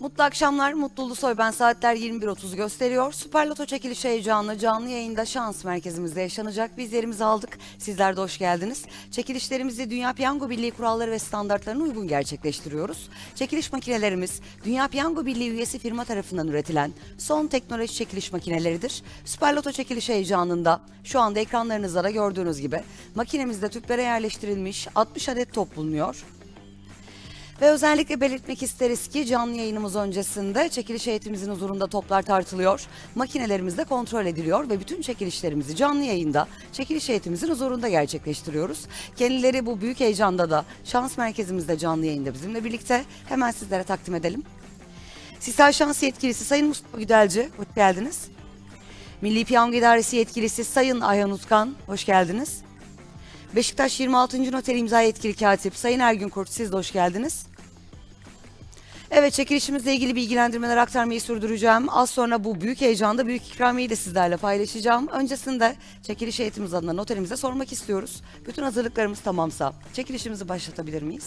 Mutlu akşamlar, mutlu Ulusoy. Ben saatler 21.30 gösteriyor. Süper Loto çekilişi heyecanlı canlı yayında şans merkezimizde yaşanacak. Biz yerimizi aldık. Sizler de hoş geldiniz. Çekilişlerimizi Dünya Piyango Birliği kuralları ve standartlarına uygun gerçekleştiriyoruz. Çekiliş makinelerimiz Dünya Piyango Birliği üyesi firma tarafından üretilen son teknoloji çekiliş makineleridir. Süper Loto çekilişi heyecanında şu anda ekranlarınızda da gördüğünüz gibi makinemizde tüplere yerleştirilmiş 60 adet top bulunuyor. Ve özellikle belirtmek isteriz ki canlı yayınımız öncesinde çekiliş heyetimizin huzurunda toplar tartılıyor. Makinelerimiz de kontrol ediliyor ve bütün çekilişlerimizi canlı yayında çekiliş heyetimizin huzurunda gerçekleştiriyoruz. Kendileri bu büyük heyecanda da şans merkezimizde canlı yayında bizimle birlikte hemen sizlere takdim edelim. Sisal Şans Yetkilisi Sayın Mustafa Güdelci, hoş geldiniz. Milli Piyango İdaresi Yetkilisi Sayın Ayhan Utkan, hoş geldiniz. Beşiktaş 26. Noter İmza Yetkili Katip Sayın Ergün Kurt, siz de hoş geldiniz. Evet çekilişimizle ilgili bilgilendirmeler aktarmayı sürdüreceğim. Az sonra bu büyük heyecanda büyük ikramiyeyi de sizlerle paylaşacağım. Öncesinde çekiliş heyetimiz adına noterimize sormak istiyoruz. Bütün hazırlıklarımız tamamsa çekilişimizi başlatabilir miyiz?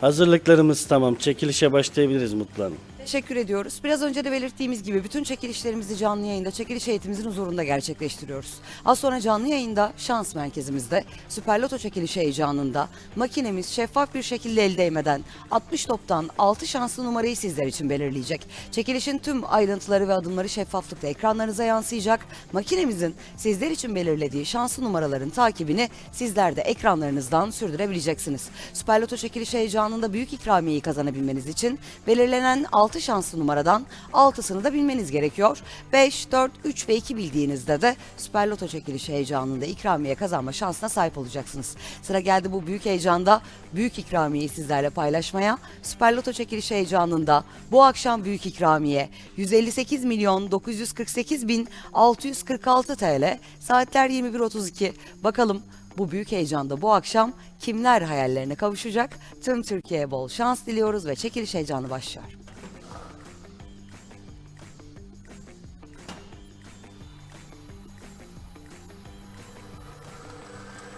Hazırlıklarımız tamam. Çekilişe başlayabiliriz Mutlu Hanım. Teşekkür ediyoruz. Biraz önce de belirttiğimiz gibi bütün çekilişlerimizi canlı yayında çekiliş heyetimizin huzurunda gerçekleştiriyoruz. Az sonra canlı yayında şans merkezimizde Süper Loto çekilişi heyecanında makinemiz şeffaf bir şekilde el değmeden 60 toptan 6 şanslı numarayı sizler için belirleyecek. Çekilişin tüm ayrıntıları ve adımları şeffaflıkla ekranlarınıza yansıyacak. Makinemizin sizler için belirlediği şanslı numaraların takibini sizler de ekranlarınızdan sürdürebileceksiniz. Süper Loto çekilişi heyecanında büyük ikramiyeyi kazanabilmeniz için belirlenen 6 şanslı numaradan 6'sını da bilmeniz gerekiyor. 5, 4, 3 ve 2 bildiğinizde de Süper Loto çekilişi heyecanında ikramiye kazanma şansına sahip olacaksınız. Sıra geldi bu büyük heyecanda büyük ikramiyeyi sizlerle paylaşmaya. Süper Loto çekilişi heyecanında bu akşam büyük ikramiye 158 milyon 948 bin 646 TL saatler 21.32 bakalım bu büyük heyecanda bu akşam kimler hayallerine kavuşacak? Tüm Türkiye'ye bol şans diliyoruz ve çekiliş heyecanı başlıyor.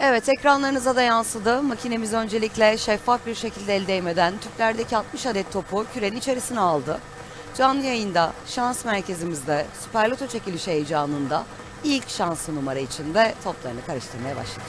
Evet ekranlarınıza da yansıdı. Makinemiz öncelikle şeffaf bir şekilde el değmeden tüplerdeki 60 adet topu kürenin içerisine aldı. Canlı yayında şans merkezimizde Süper Loto çekilişi heyecanında ilk şanslı numara içinde toplarını karıştırmaya başladı.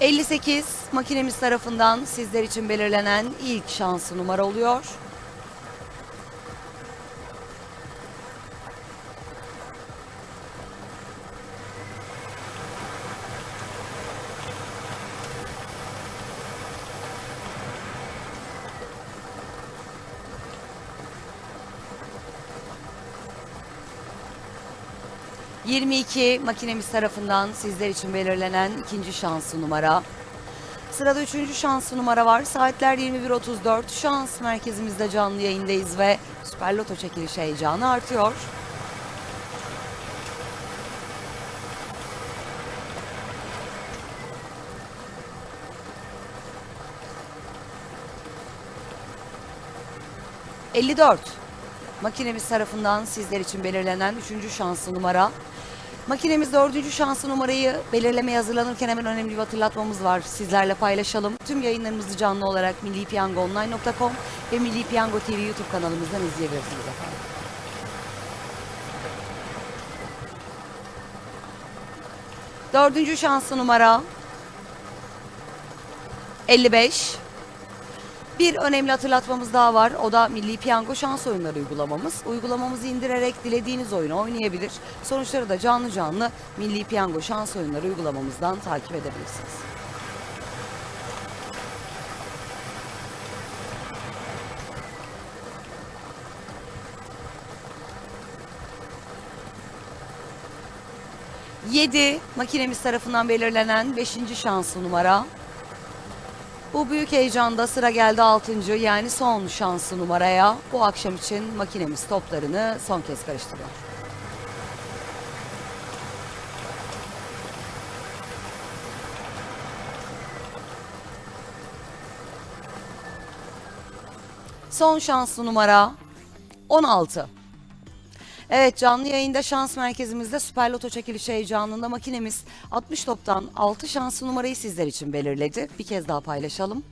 ...58 makinemiz tarafından sizler için belirlenen ilk şanslı numara oluyor. ...22 makinemiz tarafından sizler için belirlenen ikinci şanslı numara. Sırada üçüncü şanslı numara var. Saatler 21.34. Şans merkezimizde canlı yayındayız ve Süper Loto çekilişi heyecanı artıyor. ...54. Makinemiz tarafından sizler için belirlenen üçüncü şanslı numara. Makinemiz dördüncü şanslı numarayı belirlemeye hazırlanırken hemen önemli bir hatırlatmamız var. Sizlerle paylaşalım. Tüm yayınlarımızı canlı olarak millipiyangoonline.com ve Milli Piyango TV YouTube kanalımızdan izleyebilirsiniz efendim. Dördüncü şanslı numara 55. Bir önemli hatırlatmamız daha var. O da Milli Piyango Şans Oyunları uygulamamız. Uygulamamızı indirerek dilediğiniz oyunu oynayabilir. Sonuçları da canlı canlı Milli Piyango Şans Oyunları uygulamamızdan takip edebilirsiniz. Yedi makinemiz tarafından belirlenen beşinci şanslı numara. Bu büyük heyecanda sıra geldi 6. yani son şanslı numaraya. Bu akşam için makinemiz toplarını son kez karıştırıyor. Son şanslı numara 16. Evet canlı yayında şans merkezimizde Süper Loto çekilişi heyecanında makinemiz 60 toptan 6 şanslı numarayı sizler için belirledi. Bir kez daha paylaşalım.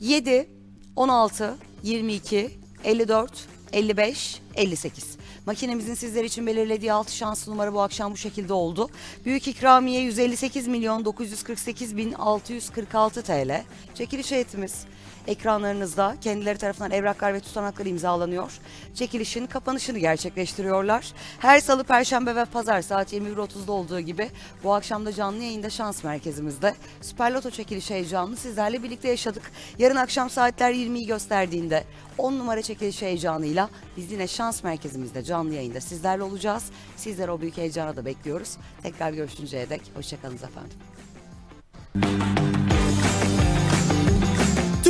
7, 16, 22, 54, 55, 58. Makinemizin sizler için belirlediği 6 şanslı numara bu akşam bu şekilde oldu. Büyük ikramiye 158 milyon 948 bin 646 TL. Çekiliş heyetimiz ekranlarınızda kendileri tarafından evraklar ve tutanaklar imzalanıyor. Çekilişin kapanışını gerçekleştiriyorlar. Her salı, perşembe ve pazar saat 21.30'da olduğu gibi bu akşam da canlı yayında şans merkezimizde Süper Loto çekilişi heyecanını sizlerle birlikte yaşadık. Yarın akşam saatler 20'yi gösterdiğinde 10 numara çekiliş heyecanıyla biz yine şans merkezimizde canlı yayında sizlerle olacağız. Sizleri o büyük heyecana da bekliyoruz. Tekrar görüşünceye dek hoşçakalınız efendim.